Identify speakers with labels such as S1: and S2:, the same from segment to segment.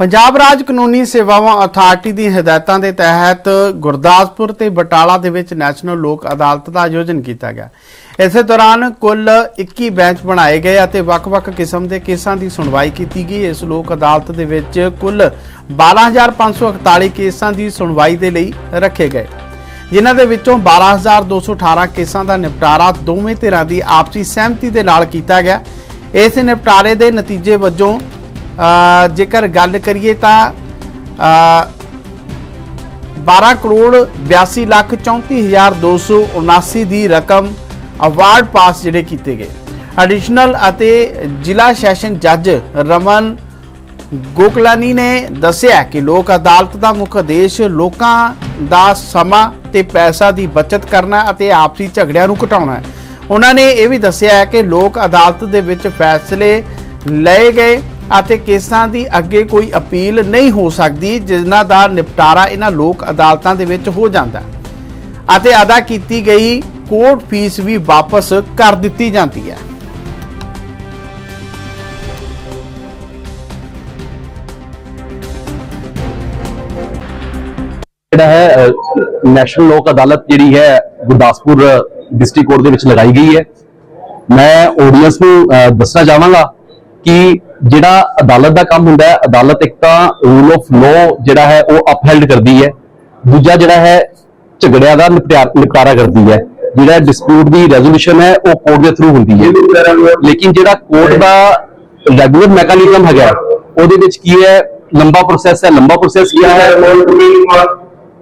S1: ਪੰਜਾਬ ਰਾਜ ਕਾਨੂੰਨੀ ਸੇਵਾਵਾਂ ਅਥਾਰਟੀ ਦੀ ਹਦਾਇਤਾਂ ਦੇ ਤਹਿਤ ਗੁਰਦਾਸਪੁਰ ਤੇ ਬਟਾਲਾ ਦੇ ਵਿੱਚ ਨੈਸ਼ਨਲ ਲੋਕ ਅਦਾਲਤ ਦਾ ਆਯੋਜਨ ਕੀਤਾ ਗਿਆ। ਇਸੇ ਦੌਰਾਨ ਕੁੱਲ 21 ਬੈਂਚ ਬਣਾਏ ਗਏ ਅਤੇ ਵੱਖ-ਵੱਖ ਕਿਸਮ ਦੇ ਕੇਸਾਂ ਦੀ ਸੁਣਵਾਈ ਕੀਤੀ ਗਈ। ਇਸ ਲੋਕ ਅਦਾਲਤ ਦੇ ਵਿੱਚ ਕੁੱਲ 12541 ਕੇਸਾਂ ਦੀ ਸੁਣਵਾਈ ਦੇ ਲਈ ਰੱਖੇ ਗਏ। ਜਿਨ੍ਹਾਂ ਦੇ ਵਿੱਚੋਂ 12218 ਕੇਸਾਂ ਦਾ ਨਿਪਟਾਰਾ ਦੋਵੇਂ ਧਿਰਾਂ ਦੀ ਆਪਸੀ ਸਹਿਮਤੀ ਦੇ ਨਾਲ ਕੀਤਾ ਗਿਆ। ਇਸ ਨਿਪਟਾਰੇ ਦੇ ਨਤੀਜੇ ਵਜੋਂ ਜੇਕਰ ਗੱਲ ਕਰੀਏ ਤਾਂ ਅ, 12 ਕਰੋੜ 82 ਲੱਖ 34279 ਦੀ ਰਕਮ ਅਵਾਰਡ ਪਾਸ ਜਿਹੜੇ ਕੀਤੇ ਗਏ। ਐਡੀਸ਼ਨਲ ਅਤੇ ਜ਼ਿਲ੍ਹਾ ਸੈਸ਼ਨ ਜੱਜ ਰਮਨ ਗੋਕਲਾਨੀ ਨੇ ਦੱਸਿਆ ਕਿ ਲੋਕ ਅਦਾਲਤ ਦਾ ਮੁੱਖ ਉਦੇਸ਼ ਲੋਕਾਂ ਦਾ ਸਮਾਂ ਤੇ ਪੈਸਾ ਦੀ ਬਚਤ ਕਰਨਾ ਅਤੇ ਆਪਸੀ ਝਗੜਿਆਂ ਨੂੰ ਘਟਾਉਣਾ ਹੈ। ਉਹਨਾਂ ਨੇ ਇਹ ਵੀ ਦੱਸਿਆ ਹੈ ਕਿ ਲੋਕ ਅਦਾਲਤ ਦੇ ਵਿੱਚ ਫੈਸਲੇ ਲਏ ਗਏ ਅਤੇ ਕੇਸਾਂ ਦੀ ਅੱਗੇ ਕੋਈ ਅਪੀਲ ਨਹੀਂ ਹੋ ਸਕਦੀ, ਜਿਨ੍ਹਾਂ ਦਾ ਨਿਪਟਾਰਾ ਇਹਨਾਂ ਲੋਕ ਅਦਾਲਤਾਂ ਦੇ ਵਿੱਚ ਹੋ ਜਾਂਦਾ ਅਤੇ ਅਦਾ ਕੀਤੀ ਗਈ ਕੋਰਟ ਫੀਸ ਵੀ ਵਾਪਸ ਕਰ ਦਿੱਤੀ ਜਾਂਦੀ ਹੈ।
S2: ਜਿਹੜਾ ਹੈ ਨੈਸ਼ਨਲ ਲੋਕ ਅਦਾਲਤ ਜਿਹੜੀ ਹੈ, ਗੁਰਦਾਸਪੁਰ ਡਿਸਟ੍ਰਿਕਟ ਕੋਰਟ ਦੇ ਵਿੱਚ ਲਗਾਈ ਗਈ ਹੈ। ਮੈਂ ਆਡੀਅנס ਨੂੰ ਦੱਸਣਾ ਚਾਹਾਂਗਾ ਕਿ ਜਿਹੜਾ ਅਦਾਲਤ ਦਾ ਕੰਮ ਹੁੰਦਾ ਹੈ, ਅਦਾਲਤ ਇੱਕ ਤਾਂ ਰੂਲ ਆਫ ਲਾਅ ਜਿਹੜਾ ਹੈ ਉਹ ਅਪਹੈਲਡ ਕਰਦੀ ਹੈ, ਦੂਜਾ ਜਿਹੜਾ ਹੈ ਝਗੜਿਆਂ ਦਾ ਨਿਪਟਾ- ਨਿਪਟਾਰਾ ਕਰਦੀ ਹੈ, ਜਿਹੜਾ ਡਿਸਪਿਊਟ ਦੀ ਰੈਜ਼ੋਲੂਸ਼ਨ ਹੈ ਉਹ ਕੋਰਟ ਦੇ ਥਰੂ ਹੁੰਦੀ ਹੈ। ਲੇਕਿਨ ਜਿਹੜਾ ਕੋਰਟ ਦਾ ਰੈਗੂਲਰ ਮੈਕੈਨਿਜ਼ਮ ਹੈਗਾ ਉਹਦੇ ਵਿੱਚ ਕੀ ਹੈ, ਲੰਬਾ ਪ੍ਰੋਸੈਸ ਹੈ। ਲੰਬਾ ਪ੍ਰੋਸੈਸ ਕੀ ਹੈ?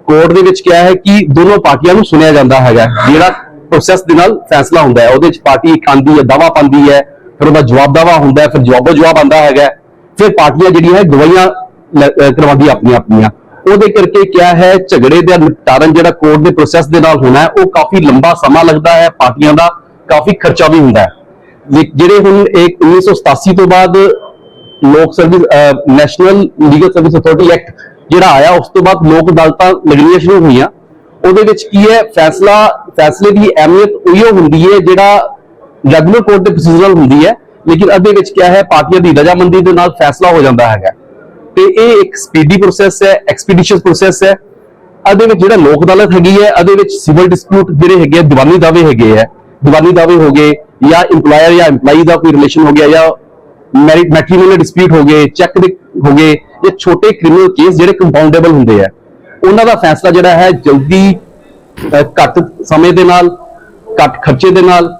S2: ਕੋਰਟ ਦੇ ਵਿੱਚ ਕਿਹਾ ਹੈ ਕਿ ਦੋਨੋਂ ਪਾਰਟੀਆਂ ਨੂੰ ਸੁਣਿਆ ਜਾਂਦਾ ਹੈਗਾ ਜਿਹੜਾ ਪ੍ਰੋਸੈਸ ਦੇ ਨਾਲ ਫੈਸਲਾ ਹੁੰਦਾ ਹੈ। ਉਹਦੇ ਵਿੱਚ ਪਾਰਟੀ ਇੱਕ ਆਂਦੀ ਹੈ, ਦਾਵਾ ਪਾਉਂਦੀ ਹੈ ਫਿਰ ਉਹਦਾ ਜਵਾਬ ਦਾਵਾ ਹੁੰਦਾ ਫਿਰ ਜਵਾਬੋ ਜਵਾਬ ਆਂਦਾ ਹੈਗਾ ਫਿਰ ਪਾਰਟੀਆਂ ਜਿਹੜੀਆਂ ਹੈ ਗਵਾਹੀਆਂ ਕਰਵਾਉਂਦੀਆਂ ਆਪਣੀਆਂ ਆਪਣੀਆਂ। ਉਹਦੇ ਕਰਕੇ ਕਿਹਾ ਹੈ, ਝਗੜੇ ਦਾ ਨਿਪਟਾਰਨ ਜਿਹੜਾ ਕੋਰਟ ਦੇ ਪ੍ਰੋਸੈਸ ਦੇ ਨਾਲ ਹੋਣਾ ਹੈ, ਉਹ ਕਾਫੀ ਲੰਬਾ ਸਮਾਂ ਲੱਗਦਾ ਹੈ, ਪਾਰਟੀਆਂ ਦਾ ਕਾਫੀ ਖਰਚਾ ਵੀ ਹੁੰਦਾ ਹੈ। ਜਿਹੜੇ ਹੁਣ ਇੱਕ 1987 ਤੋਂ ਬਾਅਦ ਲੋਕ service national legal service authority act ਜਿਹੜਾ ਆਇਆ, ਉਸ ਤੋਂ ਬਾਅਦ ਲੋਕ ਅਦਾਲਤਾਂ ਲੱਗਣੀਆਂ ਸ਼ੁਰੂ ਹੋਈਆਂ। ਉਹਦੇ ਵਿੱਚ ਕੀ ਹੈ, ਫੈਸਲਾ, ਫੈਸਲੇ ਦੀ ਅਹਿਮੀਅਤ ਉਹੀਓ ਹੁੰਦੀ ਹੈ ਜਿਹੜਾ ਰੈਗੂਲਰ ਕੋਰਟ ਦੇ ਪ੍ਰੋਸੀਜਰਲ ਹੁੰਦੀ ਹੈ ਲੇਕਿਨ ਅੱਧੇ ਵਿੱਚ ਕਿਹਾ ਹੈ ਪਾਰਟੀਆਂ ਦੀ ਰਜਾਮੰਦੀ ਦੇ ਨਾਲ ਫੈਸਲਾ ਹੋ ਜਾਂਦਾ ਹੈਗਾ। ਤੇ ਇਹ ਇੱਕ ਸਪੀਡੀ ਪ੍ਰੋਸੈਸ ਹੈ ਐਕਸਪੀਡੀਸ਼ੀਅਸ ਪ੍ਰੋਸੈਸ ਹੈ। ਇਹਦੇ ਵਿੱਚ ਜਿਹੜਾ ਲੋਕ ਅਦਾਲਤ ਹੈਗੀ ਹੈ ਇਹਦੇ ਵਿੱਚ ਸਿਵਲ ਡਿਸਪਿਊਟ ਜਿਹੜੇ ਹੈਗੇ ਆ, ਦੀਵਾਨੀ ਦਾਅਵੇ ਹੈਗੇ ਆ। ਦੀਵਾਨੀ ਦਾਅਵੇ ਹੋ ਗਏ ਜਾਂ EMPLOYER ਜਾਂ EMPLOYEE ਦਾ ਕੋਈ ਰਿਲੇਸ਼ਨ ਹੋ ਗਿਆ ਜਾਂ ਮੈਰਿਟ ਮੈਟ੍ਰੀਮੋਨੀਅਲ ਡਿਸਪਿਊਟ ਹੋ ਗਏ ਚੈੱਕ ਦੇ ਹੋ ਗਏ ਜਾਂ ਛੋਟੇ ਕ੍ਰਿਮੀਨਲ ਕੇਸ ਜਿਹੜੇ ਕੰਪਾਊਂਡੇਬਲ ਹੁੰਦੇ ਆ। ਉਹਨਾਂ ਦਾ ਫੈਸਲਾ ਜਿਹੜਾ ਹੈ ਜਲਦੀ ਘੱਟ ਸਮੇਂ ਦੇ ਨਾਲ ਘੱਟ ਖਰਚੇ ਦੇ ਨਾਲ